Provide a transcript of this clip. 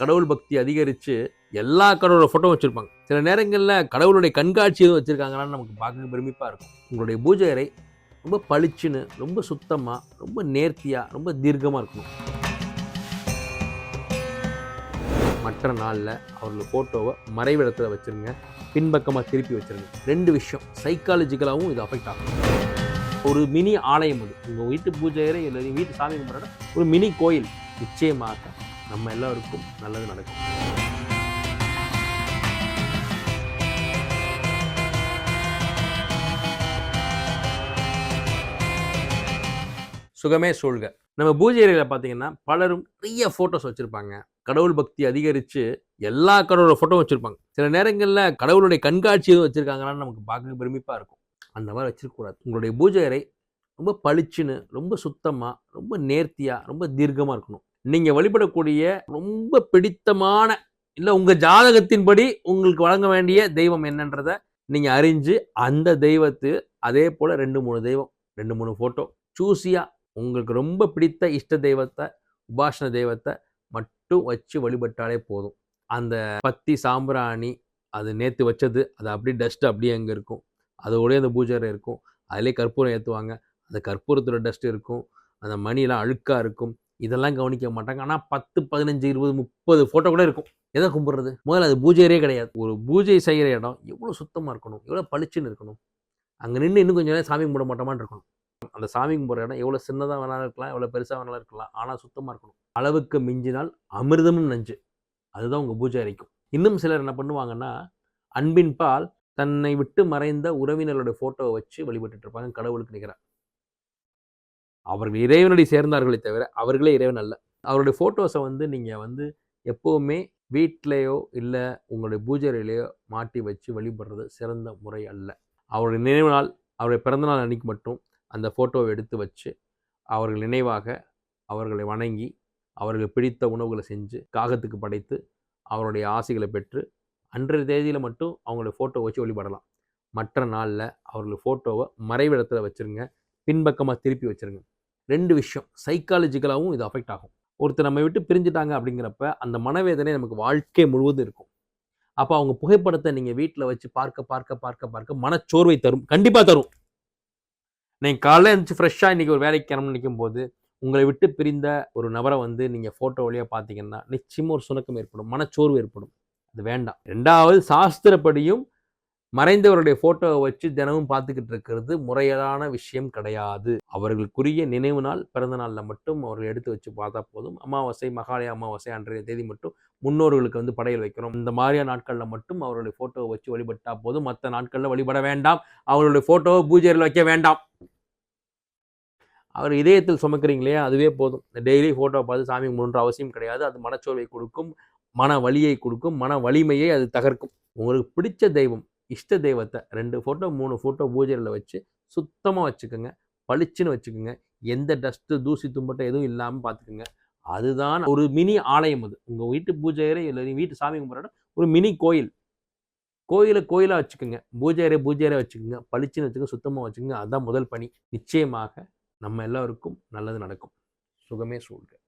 கடவுள் பக்தி அதிகரித்து எல்லா கடவுளோட ஃபோட்டோ வச்சுருப்பாங்க. சில நேரங்களில் கடவுளுடைய கண்காட்சி எதுவும் வச்சுருக்காங்களான்னு நமக்கு பார்க்க பெருமிப்பாக இருக்கும். உங்களுடைய பூஜை அறை ரொம்ப பளிச்சுன்னு ரொம்ப சுத்தமாக ரொம்ப நேர்த்தியாக ரொம்ப தீர்க்கமாக இருக்கணும். மற்ற நாளில் அவர்கள் ஃபோட்டோவை மறைவிடத்தில் வச்சுருங்க. பின்பக்கமாக திருப்பி வச்சுருங்க. ரெண்டு விஷயம் சைக்காலஜிக்கலாகவும் இது அஃபெக்ட் ஆகும். ஒரு மினி ஆலயம் அது. உங்கள் வீட்டு பூஜை அறை இல்லை வீட்டு சாமி கும்பிட்ற ஒரு மினி கோயில். நிச்சயமாக நம்ம எல்லாருக்கும் நல்லது நடக்கும். சுகமே சூழ்க. நம்ம பூஜை அறையில் பார்த்தீங்கன்னா பலரும் நிறைய ஃபோட்டோஸ் வச்சுருப்பாங்க. கடவுள் பக்தி அதிகரித்து எல்லா கடவுளோட ஃபோட்டோ வச்சுருப்பாங்க. சில நேரங்களில் கடவுளுடைய கண்காட்சி எதுவும் வச்சுருக்காங்களான்னு நமக்கு பார்க்க பிரமிப்பாக இருக்கும். அந்த மாதிரி வச்சுருக்கக்கூடாது உங்களுடைய பூஜை அறை ரொம்ப பளிச்சுன்னு ரொம்ப சுத்தமாக ரொம்ப நேர்த்தியாக ரொம்ப தீர்க்கமாக இருக்கணும். நீங்கள் வழிபடக்கூடிய ரொம்ப பிடித்தமான இல்லை உங்கள் ஜாதகத்தின்படி உங்களுக்கு வழங்க வேண்டிய தெய்வம் என்னன்றதை நீங்கள் அறிஞ்சு அந்த தெய்வத்து அதே போல் ரெண்டு மூணு தெய்வம் ரெண்டு மூணு ஃபோட்டோ சூஸியாக உங்களுக்கு ரொம்ப பிடித்த இஷ்ட தெய்வத்தை உபாசன தெய்வத்தை மட்டும் வச்சு வழிபட்டாலே போதும். அந்த பத்தி சாம்பிராணி அது நேற்று வச்சது அது அப்படியே டஸ்ட் அப்படியே அங்கே இருக்கும். அதோடய அந்த பூஜை இருக்கும். அதிலே கற்பூரம் ஏற்றுவாங்க அந்த கற்பூரத்தோட டஸ்ட் இருக்கும். அந்த மணிலாம் அழுக்காக இருக்கும். இதெல்லாம் கவனிக்க மாட்டாங்க. ஆனால் பத்து பதினஞ்சு இருபது முப்பது ஃபோட்டோ கூட இருக்கும். எதை கும்பிட்றது? முதல்ல அது பூஜை அறையே கிடையாது. ஒரு பூஜை செய்கிற இடம் எவ்வளோ சுத்தமாக இருக்கணும்? எவ்வளோ பளிச்சுன்னு இருக்கணும்? அங்கே நின்று இன்னும் கொஞ்சம் நேரம் சாமி கும்பிட மாட்டோமான்னு இருக்கணும். அந்த சாமி கும்பிட்ற இடம் எவ்வளோ சின்னதாக வேணாலும் இருக்கலாம் எவ்வளோ பெருசாக வேணாலும் இருக்கலாம். ஆனால் சுத்தமாக இருக்கணும். அளவுக்கு மிஞ்சினால் அமிர்தமும் நஞ்சு. அதுதான் உங்கள் பூஜை அறைக்கும். இன்னும் சிலர் என்ன பண்ணுவாங்கன்னா அன்பின் பால் தன்னை விட்டு மறைந்த உறவினர்களுடைய ஃபோட்டோவை வச்சு வழிபட்டுட்ருப்பாங்க கடவுளுக்கு நிகராக அவர்கள் இறைவனடி சேர்ந்தார்களே தவிர அவர்களே இறைவன் அல்ல. அவருடைய ஃபோட்டோஸை வந்து நீங்கள் வந்து எப்போவுமே வீட்டிலேயோ இல்லை உங்களுடைய பூஜை மாட்டி வச்சு வழிபடுறது சிறந்த முறை அல்ல. அவருடைய நினைவு நாள் அவருடைய பிறந்தநாள் அன்னைக்கு மட்டும் அந்த ஃபோட்டோவை எடுத்து வச்சு அவர்கள் நினைவாக அவர்களை வணங்கி அவர்களுக்கு பிடித்த உணவுகளை செஞ்சு காகத்துக்கு படைத்து அவருடைய ஆசைகளை பெற்று அன்றைய தேதியில் மட்டும் அவங்களுடைய ஃபோட்டோ வச்சு வழிபடலாம். மற்ற நாளில் அவர்கள் ஃபோட்டோவை மறைவிடத்தில் வச்சுருங்க. பின்பக்கமாக திருப்பி வச்சுருங்க. ரெண்டு விஷயம் சைக்காலஜிக்கலாகவும் இது அஃபெக்ட் ஆகும். ஒருத்தர் நம்ம விட்டு பிரிஞ்சுட்டாங்க அப்படிங்கிறப்ப அந்த மனவேதனை நமக்கு வாழ்க்கை முழுவதும் இருக்கும். அப்போ அவங்க புகைப்படத்தை நீங்கள் வீட்டில் வச்சு பார்க்க பார்க்க பார்க்க பார்க்க மனச்சோர்வை தரும். கண்டிப்பாக தரும். நீங்கள் காலையில் இருந்துச்சு ஃப்ரெஷ்ஷாக இன்றைக்கி ஒரு வேலைக்கு கிளம்பி நிற்கும் போது உங்களை விட்டு பிரிந்த ஒரு நபரை வந்து நீங்கள் ஃபோட்டோ வழியாக பார்த்தீங்கன்னா நிச்சயமாக ஒரு சுணக்கம் ஏற்படும் மனச்சோர்வு ஏற்படும். அது வேண்டாம். ரெண்டாவது சாஸ்திரப்படியும் மறைந்தவருடைய ஃபோட்டோவை வச்சு தினமும் பார்த்துக்கிட்டு இருக்கிறது முறையான விஷயம் கிடையாது. அவர்களுக்குரிய நினைவு நாள் பிறந்த நாளில் மட்டும் அவர்கள் எடுத்து வச்சு பார்த்தா போதும். அமாவாசை மகாலய அமாவாசை அன்றைய தேதி மட்டும் முன்னோர்களுக்கு வந்து படையல் வைக்கிறோம். இந்த மாதிரியான நாட்களில் மட்டும் அவருடைய ஃபோட்டோவை வச்சு வழிபட்டா போதும். மற்ற நாட்களில் வழிபட வேண்டாம். அவருடைய ஃபோட்டோவை பூஜையில் வைக்க வேண்டாம். அவர் இதயத்தில் சுமக்கிறீங்களே அதுவே போதும். டெய்லி ஃபோட்டோ பார்த்து சாமி கும்பிடுன்ற அவசியம் கிடையாது. அது மனச்சோர்வை கொடுக்கும் மன வலியை கொடுக்கும் மன வலிமையை அது தகர்க்கும். உங்களுக்கு பிடிச்ச தெய்வம் இஷ்ட தெய்வத்தை ரெண்டு ஃபோட்டோ மூணு ஃபோட்டோ பூஜையில் வச்சு சுத்தமாக வச்சுக்கோங்க. பளிச்சுன்னு வச்சுக்கோங்க. எந்த டஸ்ட்டு தூசி தும்பட்டை எதுவும் இல்லாமல் பார்த்துக்குங்க அதுதான் ஒரு மினி ஆலயம் அது. உங்கள் வீட்டு பூஜை அறை இல்லை நீ வீட்டு சாமி கும்பிட்ற ஒரு மினி கோயில். கோயிலை கோயிலாக வச்சுக்கோங்க. பூஜை அறை பூஜை அறை வச்சுக்கோங்க. பளிச்சுன்னு வச்சுக்கோங்க சுத்தமாக வச்சுக்கோங்க. அதுதான் முதல் பணி. நிச்சயமாக நம்ம எல்லாருக்கும் நல்லது நடக்கும். சுகமே சூழ்க